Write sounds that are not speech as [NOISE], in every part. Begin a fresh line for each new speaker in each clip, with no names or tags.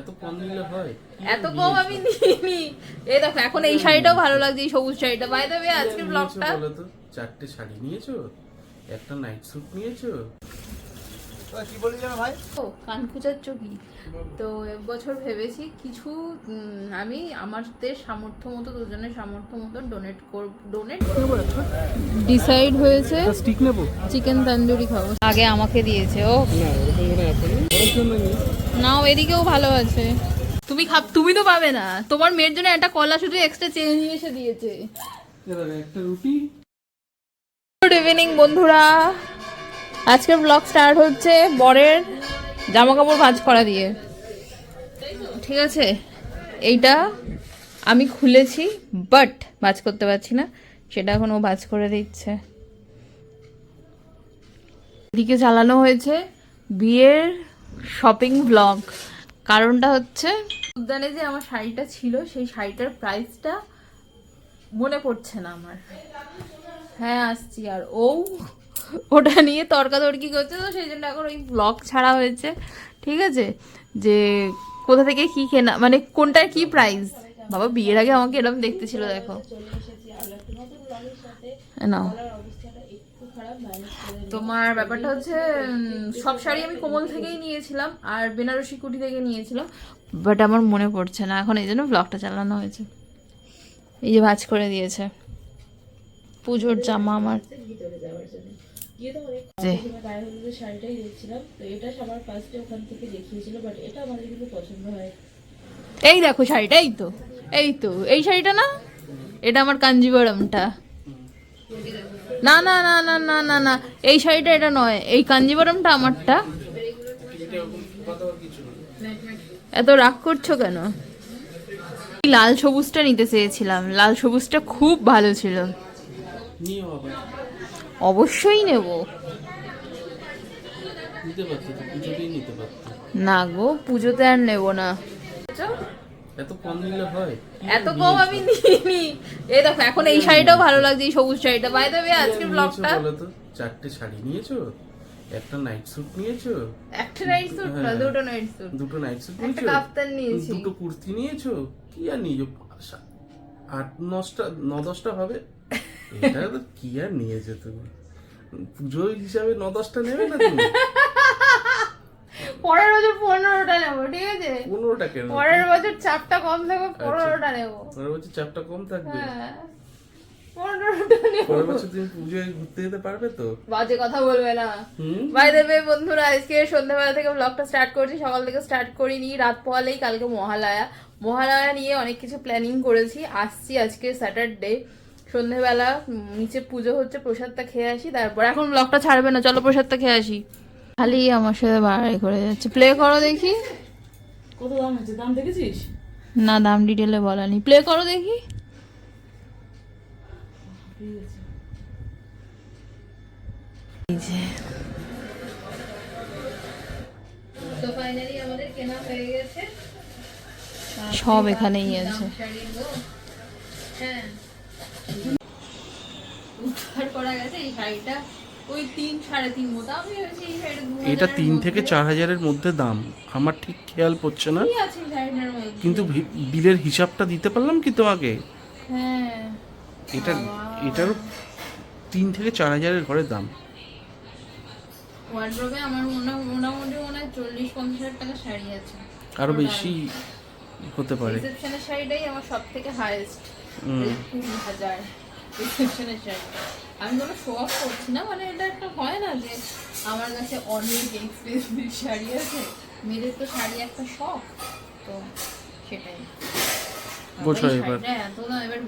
এত কম নিলে হয়।
এত কম আমি নিইনি। এই দেখো এখন এই শাড়িটাও ভালো লাগছে এই সবুজ শাড়িটা। বাই আজকের ব্লগটা
চারটে শাড়ি নিয়েছো? একটা নাইট স্যুট নিয়েছো?
কি বলি জানো ভাই?
কানকুচার চকি তো এবছর ভেবেছি কিছু আমি আমাদের সামর্থ্য মতো দুজনের সামর্থ্য মতো ডোনেট করব ডোনেট ডিসাইড হয়েছে।
স্টিক নেব
চিকেন তন্দুরি খাব। আগে আমাকে দিয়েছে ও। নাও এদিকেও ভালো আছে। তুমি খাব তুমি তো পাবে না। তোমার মেয়ের জন্য একটা কলা শুধু এক্সট্রা চেয়ে নিয়ে এসে দিয়েছে।
একটা রুটি।
গুড ইভিনিং বন্ধুরা। আজকের ব্লগ স্টার্ট হচ্ছে বরের জামা কাপড় ভাঁজ করা দিয়ে। ঠিক আছে? এইটা আমি খুলেছি বাট ভাঁজ করতে পারছি না। সেটা এখন ও ভাঁজ করে দিচ্ছে। এদিকে চালানো হয়েছে বিয়ের শপিং ব্লগ কারণটা হচ্ছে উদ্যানে যে আমার শাড়িটা ছিল, সেই শাড়িটার প্রাইসটা মনে পড়ছে না আমার। হ্যাঁ আসছি। আর ও ওটা নিয়ে তর্কাতর্কি করছে, তো সেই জন্য এখন ওই ব্লগ ছাড়া হয়েছে। ঠিক আছে? যে কোথা থেকে কি কেনা মানে কোনটার কি প্রাইস বাবা, বিয়ের আগে আমাকে এরকম দেখতে ছিল, দেখো। নাও তোমার ব্যাপারটা হচ্ছে সব শাড়ি আমি কোমল থেকেই নিয়েছিলাম, আর বেনারসি কুটি থেকে নিয়েছিলাম। বাট আমার মনে পড়ছে না, এখন এই জন্য ব্লগটা চালানো হয়েছে। এই যে ভাজ করে দিয়েছে। পুজোর জামা আমার।
গিয়ে তো অনেক গায়ে হলুদের শাড়িটাই দেখছিলাম। তো এটা সবার ফার্স্টে ওখান থেকে দেখিয়েছিল বাট এটা আমাদের কিন্তু পছন্দ হয়।
এই দেখো শাড়িটা এই তো এই তো এই শাড়িটা না? এটা আমার কাঞ্জিবরমটা। না না না না না না না এই শাড়িটা এটা নয় এই কাঞ্জিবরমটা আমারটা। এত রাগ করছ কেন? এই লাল সবুজটা নিতে চেয়েছিলাম লাল সবুজটা খুব ভালো ছিল। অবশ্যই নেব। না গো পুজোতে আর নেব না।
এত কম নিলে হয়?
এত কম আমি নিইনি। এই দেখো এখন এই শাড়িটাও ভালো লাগছে এই সবুজ শাড়িটা। বাই দেবে আজকের ব্লগটা
তো চারটে শাড়ি নিয়েছো? একটা নাইট স্যুট নিয়েছো?
একটা নাইট স্যুট না
হ্যাঁ।
দুটো নাইট স্যুট
দুটো নাইট স্যুট
একটা
নিয়েছো?
কাফতান নিয়েছি।
দুটো কুর্তি নিয়েছো? কি আর নিয়েছো আট নটা ন দশটা হবে? এটা তো কি আর নিয়েছো তুমি পুজো হিসাবে ন দশটা নেবে না তুমি?
পরের বছর পনেরোটা নেব ঠিক আছে?
পনেরোটা কেন?
পরের বছর চাপটা কম থাকবে পনেরোটা নেব।
পরের বছর চাপটা কম থাকবে?
হ্যাঁ পনেরোটা
পরের বছর তুমি পুজোয় ঘুরতে যেতে পারবে তো?
বাজে কথা বলবে না। বন্ধুরা আজকে সন্ধ্যাবেলা থেকে ব্লগটা স্টার্ট করছি সকাল থেকে স্টার্ট করিনি রাত কালকে মহালয়া। মহালয়া নিয়ে অনেক কিছু প্ল্যানিং করেছি আসছি আজকে স্যাটারডে সন্ধ্যেবেলা উম, নিচে পুজো হচ্ছে প্রসাদটা খেয়ে আসি তারপর এখন ব্লগটা ছাড়বে না চলো প্রসাদটা খেয়ে আসি। খালি আমার সাথে বাড়াই করে যাচ্ছে। প্লে করো দেখি।
কত দাম হচ্ছে দাম দেখেছিস?
না দাম ডিটেলে বলা নেই। প্লে করো দেখি। সব এখানেই আছে। হ্যাঁ। উদ্ধার করা গেছে এই শাড়িটা ওই তিন সাড়ে তিন মতো আমি ভেবেছি এই শাড়িটা
এটা তিন থেকে চার হাজারের মধ্যে দাম। আমার ঠিক খেয়াল পড়ছে না। কিন্তু বিলের হিসাবটা দিতে পারলাম কি তোমাকে?
হ্যাঁ।
এটা
বাবা।
এটারও তিন থেকে চার হাজারের ঘরে দাম।
ওয়ার্ড্রোবে আমার মোটামুটি মনে হয় চল্লিশ পঞ্চাশ হাজার টাকা শাড়ি আছে।
আরও বেশি হতে পারে।
রিসেপশনের শাড়িটাই আমার সব থেকে হাইয়েস্ট। কুড়ি হাজার রিসেপশনের শাড়ি আমি কোনো শো অফ করছি না মানে এটা একটা হয় না যে আমার কাছে অনেক এক্সপেন্সিভ শাড়ি আছে মেয়েদের তো শাড়ি একটা শখ তো সেটাই।
গোছাও এবার।
শাড়িটা এত না এবার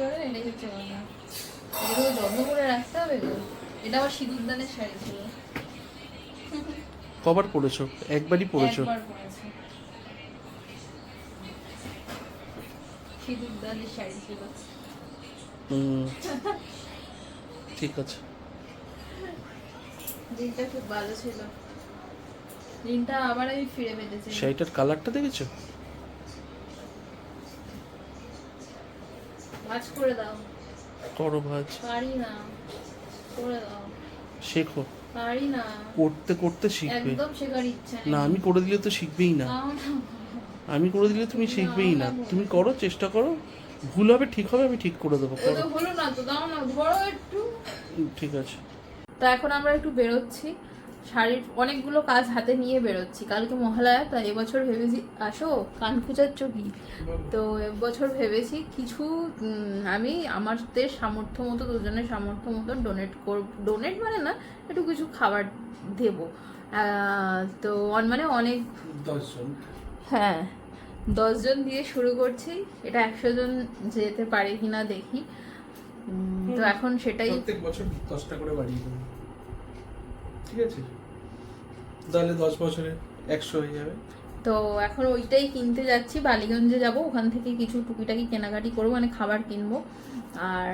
করে? এটাই হচ্ছে কথা। এগুলো যত্ন করে রাখতে হবে গো এটা সিঁদুরদানের শাড়ি ছিল।
কবার পড়েছো একবারই পড়েছো
একবার পরেছি। সিঁদুরদানের শাড়ি ছিল।
ঠিক আছে।
দিনটা খুব ভালো ছিল। দিনটা আবার আমি ফিরে পেতে চাই
শাড়িটার কালারটা দেখেছ?
ভাজ করে দাও।
করো ভাজ।
পারি না। করে দাও।
শেখো।
পারি না।
করতে করতে শিখবে।
একদম শেখার ইচ্ছা
না আমি করে দিলে তো শিখবেই না। আমি করে দিলে তুমি শিখবেই না। তুমি করো চেষ্টা করো। ভুল হবে ঠিক হবে আমি ঠিক করে দেবো। করো
হলো না তো দাও না ধরো একটু।
ঠিক আছে।
তা এখন আমরা একটু বেরোচ্ছি। শাড়ির অনেকগুলো কাজ হাতে নিয়ে বেরোচ্ছি। কালকে মহালয়া তা এবছর ভেবেছি আসো কান খুঁচাচ্ছ কি তো এবছর ভেবেছি কিছু আমি আমাদের সামর্থ্য মতো দুজনের সামর্থ্য মতো ডোনেট করব ডোনেট মানে না একটু কিছু খাবার দেব। তো অন- মানে অনেক
দশজন।
হ্যাঁ দশজন দিয়ে শুরু করছি এটা একশো জন যেতে পারে কিনা দেখি। তো এখন সেটাই
প্রত্যেক বছর দশটা করে বাড়িয়ে দেবো। ঠিক আছে? তাহলে দশ বছরে একশো হয়ে যাবে।
তো এখন ওইটাই কিনতে যাচ্ছি বালিগঞ্জে যাব ওখান থেকে কিছু টুকিটাকি কেনাকাটি করব মানে খাবার কিনবো। আর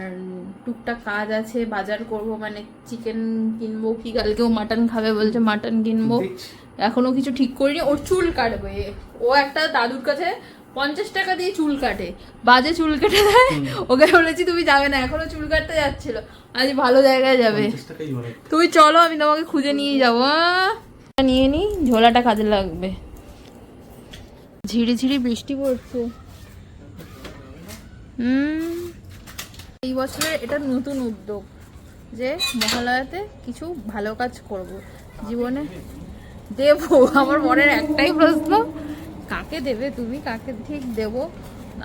টুকটাক কাজ আছে বাজার করব মানে চিকেন কিনবো কি কালকেও মাটন খাবে বলছে মাটন কিনবো।
দেখছি।
এখনও কিছু ঠিক করিনি। ওর চুল কাটবে। ও একটা দাদুর কাছে পঞ্চাশ টাকা দিয়ে চুল কাটে। বাজে চুল কেটে দেয়। ওকে বলেছি তুমি যাবে না। এখনও চুল কাটতে যাচ্ছিল। আজ ভালো জায়গায় যাবে। তুমি চলো আমি তোমাকে খুঁজে নিয়ে যাব। নিয়ে নি ঝোলাটা কাজে লাগবে। ঝিরি ঝিরি বৃষ্টি পড়ছে। হুম। এই বছরের এটা নতুন উদ্যোগ যে মহালয়াতে কিছু ভালো কাজ করব। জীবনে দেবো। আমার মনের একটাই প্রশ্ন কাকে দেবে তুমি? কাকে? ঠিক দেবো।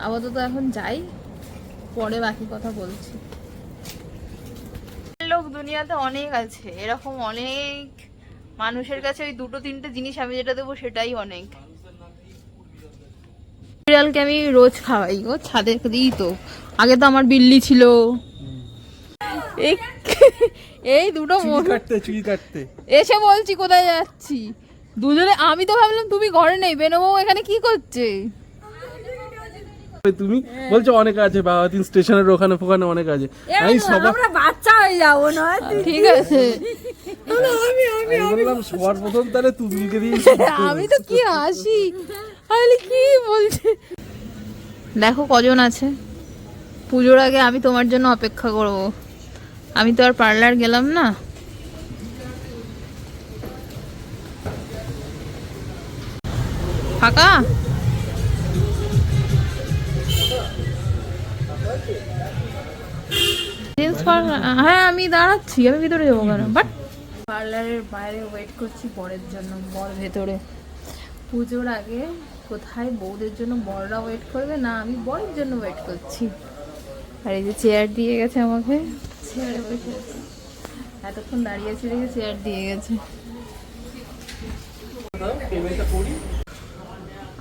আপাতত এখন যাই পরে বাকি কথা বলছি। লোক দুনিয়াতে অনেক আছে। এরকম অনেক মানুষের কাছে ওই দুটো তিনটে জিনিস আমি যেটা দেবো সেটাই অনেক। বিড়ালকে আমি রোজ খাওয়াই গো ছাদে দিই তো। আগে তো আমার বিল্লি ছিল। এই- এই দুটো
কাটতে চুল কাটতে।
এসে বলছি কোথায় যাচ্ছি? দুজনে আমি তো ভাবলাম তুমি ঘরে নেই বেনবউ এখানে কি করছে?
তুমি? বলছো অনেক আছে বাবা তিন স্টেশনের ওখানে ফোখানে অনেক আছে। আমি সবার
আমরা বাচ্চা হয়ে যাব না?
ঠিক [LAUGHS] আছে।
আমি বললাম সবার প্রথম তাহলে তুমিকে দিয়ে
আমি তো কি হাসি। আমি কি বলছে? দেখো কজন আছে। পুজোর আগে আমি তোমার জন্য অপেক্ষা করব। আমি তো আর পার্লার গেলাম না। ফাঁকা? হ্যাঁ আমি দাঁড়াচ্ছি, আমি ভিতরে যাব কেন? বাট পার্লারের বাইরে ওয়েট করছি বরের জন্য, বর ভেতরে। পুজোর আগে কোথায় বউদের জন্য বররা ওয়েট করবে? না, আমি বরের জন্য ওয়েট করছি। আর এই যে চেয়ার দিয়ে গেছে আমাকে। এতক্ষণ দাঁড়িয়েছি দেখে চেয়ার দিয়ে গেছে।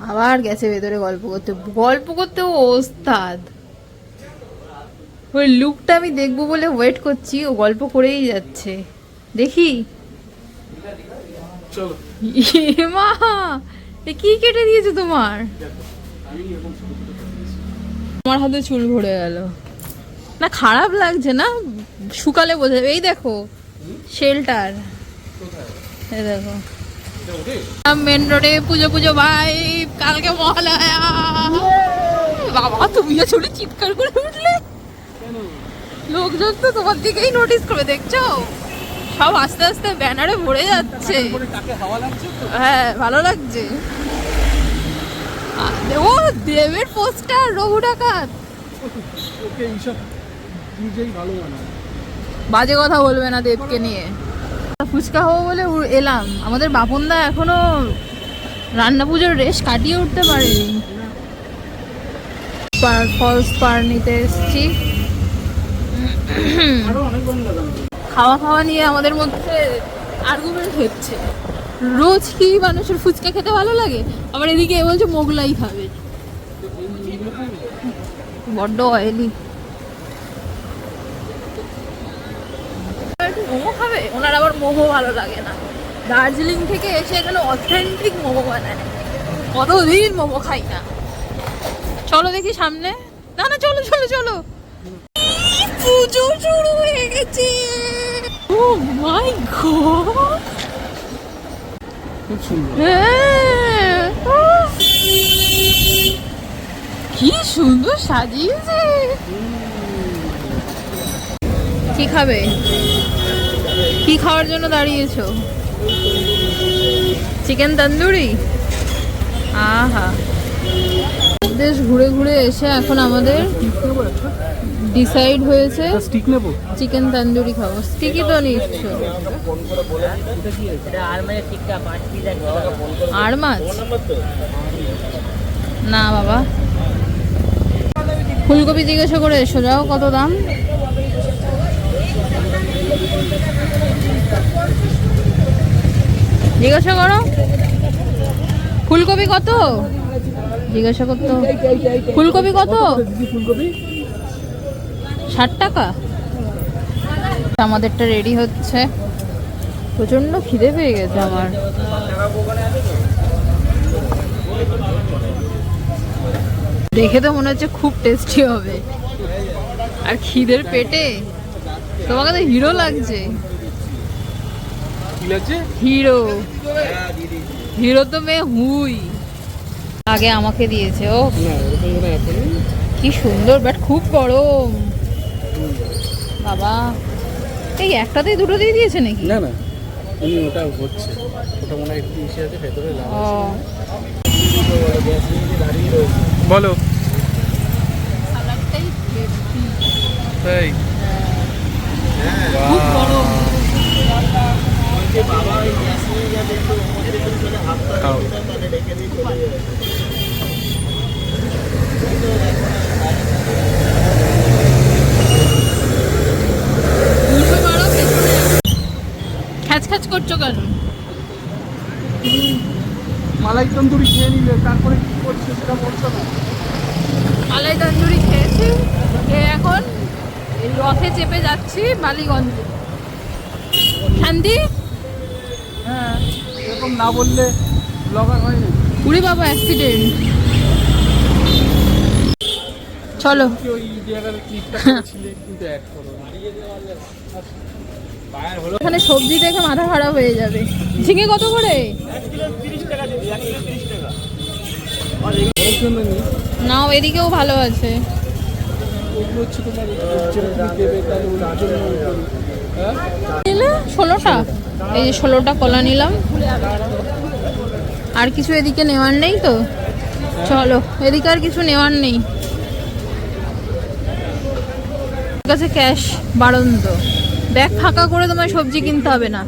আবার গেছে ভেতরে গল্প করতে। গল্প করতে ওস্তাদ। ওই লুকটা আমি দেখব বলে ওয়েট করছি, ও গল্প করেই যাচ্ছে। দেখি। মা! কি কেটে দিয়েছে তোমার? আমার হাতে চুল ভরে গেল। না, খারাপ লাগছে না? শুকালে বোঝা যাবে। এই দেখো শেল্টার এই দেখো। মেন রোডে পুজো পুজো, ভাই, কালকে মহালয়া। বাবা, তুমিও চলে চিৎকার করে উঠলে? লোকজন তো তোমার দিকেই নোটিস করে দেখছ? সব আস্তে আস্তে ব্যানারে ভরে যাচ্ছে। হ্যাঁ ভালো লাগছে। ও, দেবের পোস্টার রঘু ডাকাত।
ওকে, এইসব ভালো বানায়।
বাজে কথা বলবে না দেবকে নিয়ে। ফুচকা হব বলে এলাম। আমাদের বাপনদা এখনও রান্না পুজোর রেশ কাটিয়ে উঠতে পারেনি। ফলস পার নিতে এসছি। খাওয়া খাওয়া নিয়ে আমাদের মধ্যে আর্গুমেন্ট হচ্ছে। রোজ কি মানুষের ফুচকা খেতে ভালো লাগে? আবার এদিকে এ বলছে মোগলাই খাবে। বড্ড অয়েলি মোমো আবার মোমো ভালো লাগে না। দার্জিলিং থেকে এসে এখানে অথেন্টিক মোমো বানায়। কতদিন মোমো খাই না। চলো দেখি সামনে। না না, চলো চলো চলো। পুজো শুরু হয়ে গেছে। Oh my god.
খুব
কি সুন্দর সাজিয়েছে। কি খাবে? কি খাওয়ার জন্য দাঁড়িয়েছো? চিকেন তন্দুরি? আহা। দেশ ঘুরে ঘুরে এসে এখন আমাদের ডিসাইড হয়েছে
স্টিক নেব?
চিকেন তন্দুরি খাব। স্টিকি তো নিচ্ছ আর মাছ না বাবা। ফুলকপি জিজ্ঞাসা করে এসো যাও কত দাম? জিজ্ঞাসা করো। ফুলকপি কত? জিজ্ঞাসা করতো ফুলকপি কত? ষাট টাকা। আমাদেরটা রেডি হচ্ছে। প্রচণ্ড খিদে পেয়ে গেছে আমার। দেখে তো মনে হচ্ছে খুব টেস্টি হবে। আর খিদের পেটে তোমাকে তো হিরো লাগছে। হিরো হিরো তো মেয়ে হুই। আগে আমাকে দিয়েছে ও। কি সুন্দর বাট খুব গরম। বাবা। এই একটাতেই দুটো দিয়ে দিয়েছে নাকি?
না না। উনি ওটা হচ্ছে। ওটা মনে হয় একটু ইসে আছে ভেতরে বলো। এই।
খুব গরম খ্যাচ খ্যাচ করছ কেন?
মালাই তন্দুরি খেয়ে নিলে তারপরে কি করছে সেটা বলছো না।
মালাই তন্দুরি খেয়েছি খেয়ে এখন এই রথে চেপে যাচ্ছি বালিগঞ্জে শান্তি?
হ্যাঁ এরকম না বললে ব্লগার হয়নি।
উড়ি বাবা অ্যাক্সিডেন্ট চলো। এখানে সবজি দেখে মাথা খারাপ হয়ে যাবে। ঝিঙে কত করে? নাও এদিকেও ভালো আছে। ষোলোটা। এই যে ষোলোটা কলা নিলাম। আর কিছু এদিকে নেওয়ার নেই তো? চলো, এদিকে আর কিছু নেওয়ার নেই। কাছে ক্যাশ বাড়ন্ত। ব্যাগ ফাঁকা করে তোমার সবজি কিনতে হবে না।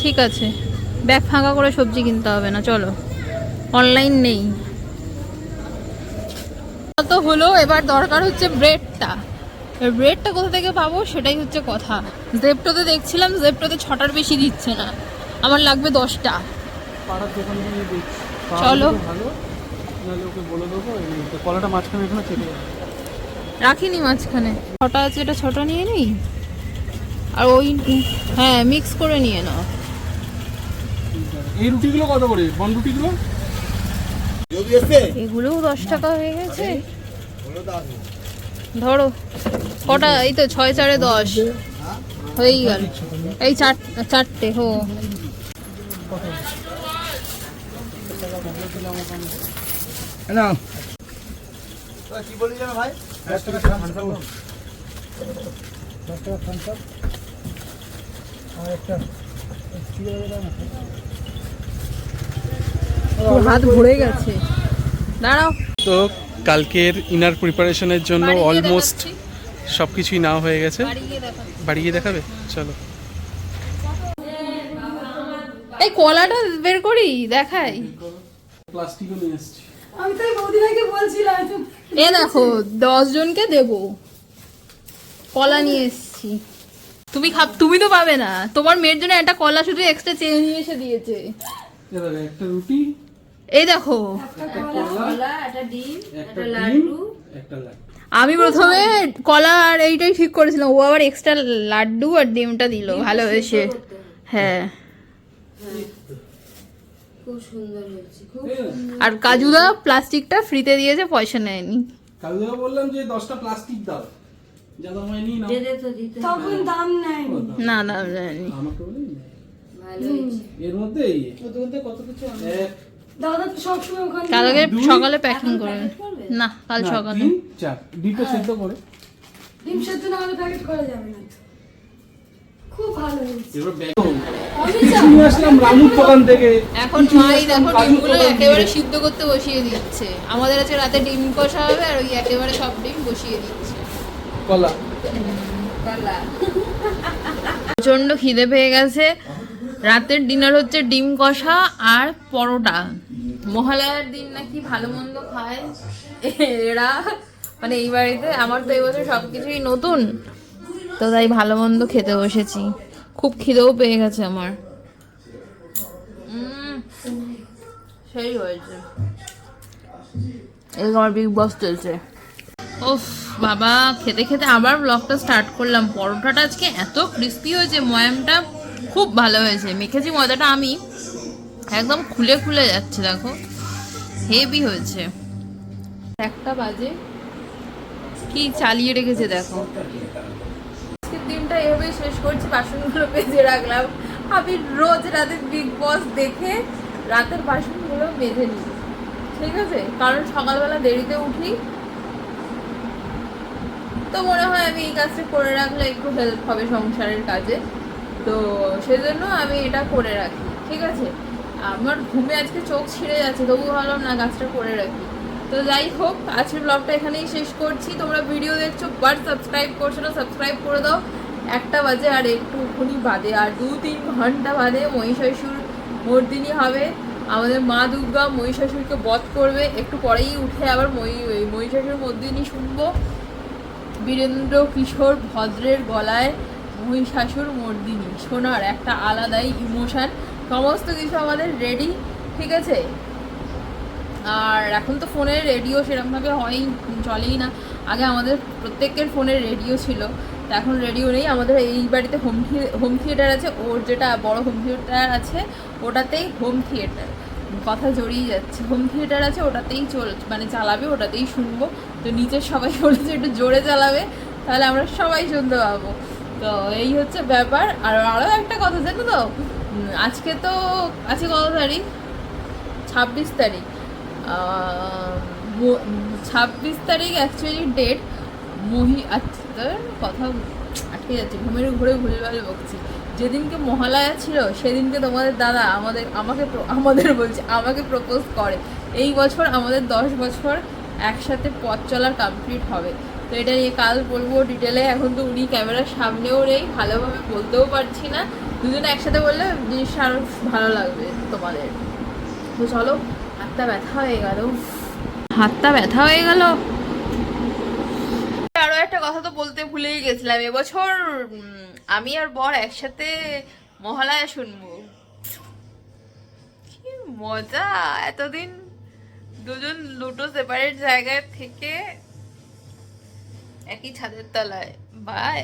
ঠিক আছে। ব্যাগ ফাঁকা করে সবজি কিনতে হবে না, চলো। অনলাইন নেই। হলো এবার দরকার হচ্ছে ব্রেডটা ব্রেডটা কোথা থেকে পাবো সেটাই হচ্ছে কথা। জেপটোতে দেখছিলাম জেপটোতে ছটার বেশি দিচ্ছে না। আমার লাগবে দশটা। চলো। রাখিনি মাঝখানে। ছটা আছে এটা ছটা নিয়ে নিই? আর ওই হ্যাঁ মিক্স করে নিয়ে নাও।
এই রুটিগুলো কত করে? বন রুটিগুলো?
এগুলোও দশ টাকা হয়ে গেছে। ধরো কটা? এই তো ছয় চারে দশ। হয়েই গেল। এই চার চারটে হো। হাত ভরে গেছে। দাঁড়াও।
তো কালকের ইনার প্রিপারেশনের জন্য অলমোস্ট সব কিছুই নেওয়া হয়ে গেছে।
বাড়ি গিয়ে
দেখাবে? চলো।
এই কলাটা বের করি দেখাই।
প্লাস্টিকও নিয়ে এসছি।
এ দেখো দশ জনকে দেব। কলা নিয়ে এসেছি। তুমি খাব তুমি তো পাবে না। তোমার মেয়ের জন্য একটা কলা শুধু এক্সট্রা চেয়ে নিয়ে এসে দিয়েছে।
একটা রুটি
এই দেখো।
কলা একটা ডিম
একটা
একটা
ডিম
লাড্ডু।
আমি প্রথমে কলা আর এইটাই ঠিক করেছিলাম। ও আবার এক্সট্রা লাড্ডু আর ডিমটা দিল ভালোবেসে। হ্যাঁ।
খুব সুন্দর হয়েছে হ্যাঁ।
আর কাজুদা প্লাস্টিকটা ফ্রিতে দিয়েছে পয়সা নেয়নি।
কালকে বললাম যে দশটা প্লাস্টিক দাও। না
দে দে তো দিতে
তখন দাম নেয়নি।
না না।
ভালো
এর মধ্যে কত কিছু
দাদা তো সবসময় ওখানে
কালকে সকালে প্যাকিং করে না কাল সকালে।
ডিমটা সেদ্ধ করে।
ডিম সেদ্ধ না হলে প্যাকেট করা যাবে না। খুব ভালো হয়েছে।
এবার ব্যাগ নিয়ে আসলাম রামুর দোকান থেকে।
এখন মাই দেখো ডিমগুলো একেবারে সিদ্ধ করতে বসিয়ে দিচ্ছে। আমাদের আছে রাতে ডিম কষা হবে আর ওই একেবারে সব ডিম বসিয়ে দিচ্ছে।
কলা।
প্রচণ্ড খিদে পেয়ে গেছে। রাতের ডিনার হচ্ছে ডিম কষা আর পরোটা। মহালয়ার দিন নাকি ভালো মন্দ খায়? এরা মানে এই বাড়িতে আমার তো এবছর সব কিছুই নতুন। তো তাই ভালো মন্দ খেতে বসেছি। খুব খিদেও পেয়ে গেছে আমার। সেই হয়েছে। এরকম আমার বিগ বস চলছে। ওফ বাবা, খেতে খেতে আবার ব্লগটা স্টার্ট করলাম। পরোটাটা আজকে এত ক্রিস্পি হয়েছে, ময়ামটা খুব ভালো হয়েছে। মেখেছি ময়দাটা আমি। একদম খুলে খুলে যাচ্ছে, দেখো। হেভি হয়েছে। একটা বাজে কি চালিয়ে রেখেছে, দেখো। আজকের দিনটা এভাবেই শেষ করছি, বাসনগুলো মেজে রাখলাম। আমি রোজ রাতে বিগ বস দেখে রাতের বাসনগুলো মেজে নিই। ঠিক আছে? কারণ সকালবেলা দেরিতে উঠি। তো মনে হয় আমি এই কাজটা করে রাখলে একটু হেল্প হবে সংসারের কাজে। তো সেজন্য আমি এটা করে রাখি। ঠিক আছে? আমার ঘুমে আজকে চোখ ছিঁড়ে যাচ্ছে তবু ভাবলাম, না কাজটা করে রাখি। তো যাই হোক, আজকের ব্লগটা এখানেই শেষ করছি। তোমরা ভিডিও দেখছ বাট সাবস্ক্রাইব করছ না সাবস্ক্রাইব করে দাও। একটা বাজে আর একটুখানি বাদে, আর দু তিন ঘণ্টা বাদে মহিষাসুর মর্দিনী হবে। আমাদের মা দুর্গা মহিষাসুরকে বধ করবে। একটু পরেই উঠে আবার মহি মহিষাসুর মর্দিনী শুনব। বীরেন্দ্র কিশোর ভদ্রের গলায় মহিষাসুর মর্দিনী শোনার একটা আলাদাই ইমোশন সমস্ত কিছু আমাদের রেডি ঠিক আছে? আর এখন তো ফোনের রেডিও সেরকমভাবে হয়ই, চলেই না। আগে আমাদের প্রত্যেকের ফোনের রেডিও ছিল। তো এখন রেডিও নেই। আমাদের এই বাড়িতে হোম হোম থিয়েটার আছে। ওর যেটা বড় হোম থিয়েটার আছে, ওটাতেই হোম থিয়েটার কথা জড়িয়ে যাচ্ছে। হোম থিয়েটার আছে, ওটাতেই চল মানে চালাবে, ওটাতেই শুনব। তো নিচের সবাই [LAUGHS] বলেছে একটু জোরে চালাবে, তাহলে আমরা সবাই শুনতে পাবো। তো এই হচ্ছে ব্যাপার। আর আরও একটা কথা, জানো তো? আজকে তো আছে কত তারিখ? ছাব্বিশ তারিখ। ছাব্বিশ তারিখ অ্যাকচুয়ালি ডেট মহি আচ্ছা কথা আটকে যাচ্ছে, ঘুমের ঘুরে ভুলভাল বকছি। যেদিনকে মহালয়া ছিল, সেদিনকে তোমাদের দাদা আমাদের, আমাকে আমাদের বলছে, আমাকে প্রপোজ করে। এই বছর আমাদের দশ বছর একসাথে পথ চলার কমপ্লিট হবে। তো এটা নিয়ে কাল বলব ডিটেলে এখন তো উনি ক্যামেরার সামনেও নেই, ভালোভাবে বলতেও পারছি না। দুজনে একসাথে বললে জিনিসটা আরও ভালো লাগবে তোমাদের। তো চলো, হাতটা ব্যথা হয়ে গেল। হাতটা ব্যথা হয়ে গেল। আরও একটা কথা তো বলতে ভুলেই গেছিলাম, এবছর আমি আর বর একসাথে মহালয়া শুনব। কি মজা! এতদিন দুজন দুটো সেপারেট জায়গায় থেকে একই ছাদের তলায়। বাই